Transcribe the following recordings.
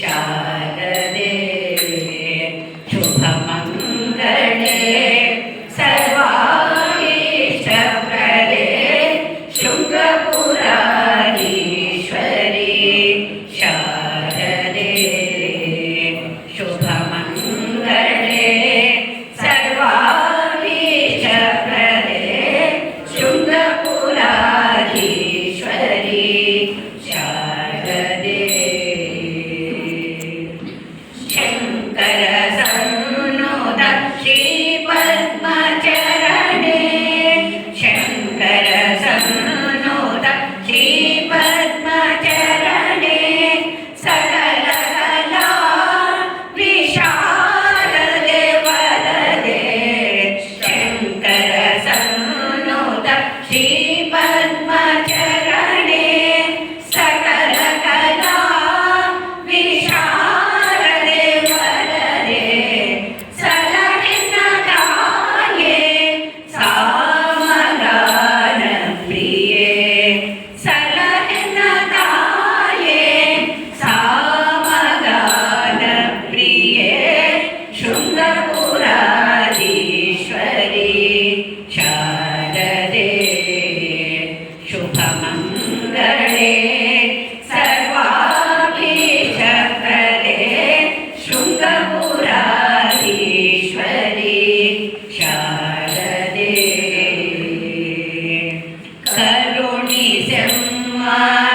शारदे शुभमङ्गले सर्वाणीष्टप्रदे शृङ्गपुराणीश्वरी शारदे शुभमङ्गले सर्वाणीष्टप्रदे शृङ्गपुराणीश्वरी शार Bye.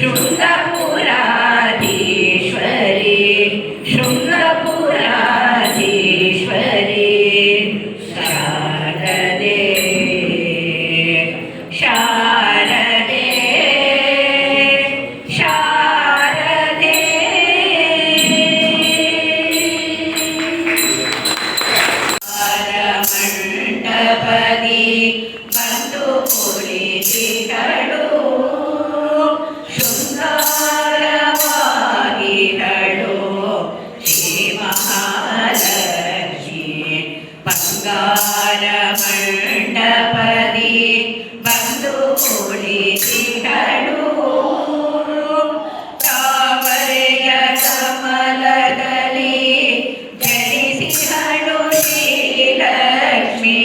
ശുദ്ധപുരാധീശ്വരി ശുദ്ധപുരാധീശ്വരി ശാരദേ ശാരദേ ശാരദേ. പരമണ്ഡപതി ಬಂದು ಕುಳಿತಿದಳು ಬಂಗಾರಮಂಟಪದಿ ಬಂದು ಕುಳಿತಿಡಲು ತಾವರೆಯ ಕಮಲದಲ್ಲಿ ಜನಿಸಿದಳು ಶ್ರೀಲಕ್ಷ್ಮಿ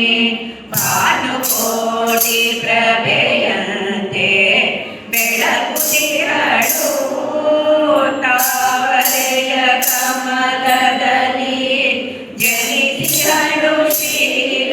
ಭಾನುಕೋಟಿ ಪ್ರಭೆ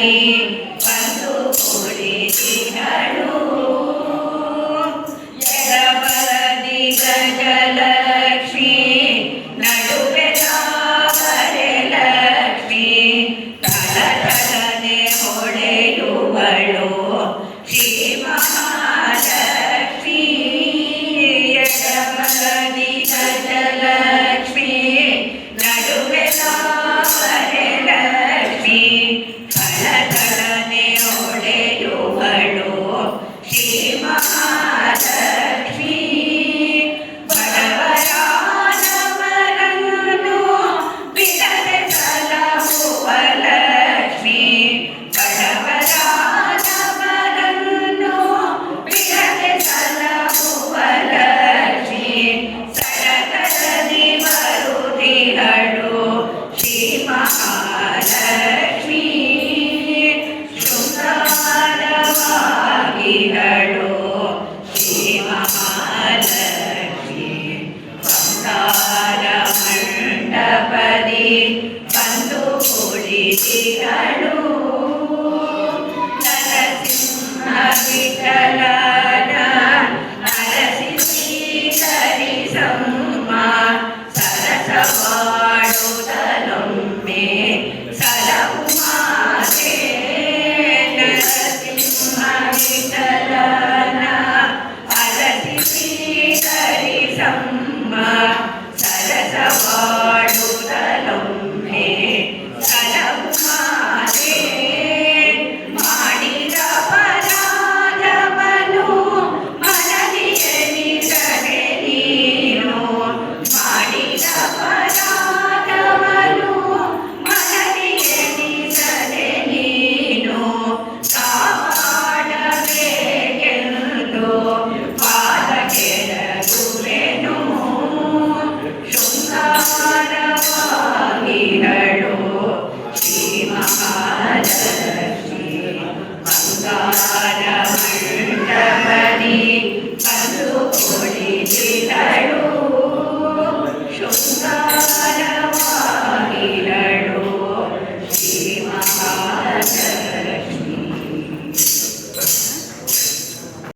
i name. ಗಣಪತಿ ಬಂದು ಕೂಡಿಸಿದಳು. ನರಸಿಂಹ ವಿಠಲನ ನರಸಿ ಸರಿಸಮ್ಮ ಸರಸವಾಡುತ್ತಲೊಮ್ಮೆ ಸಲವು ಮಾತೆ ನರಸಿಂಹ ವಿಠಲನ ಅರಸಿ ಸರಿಸಮ್ಮ terra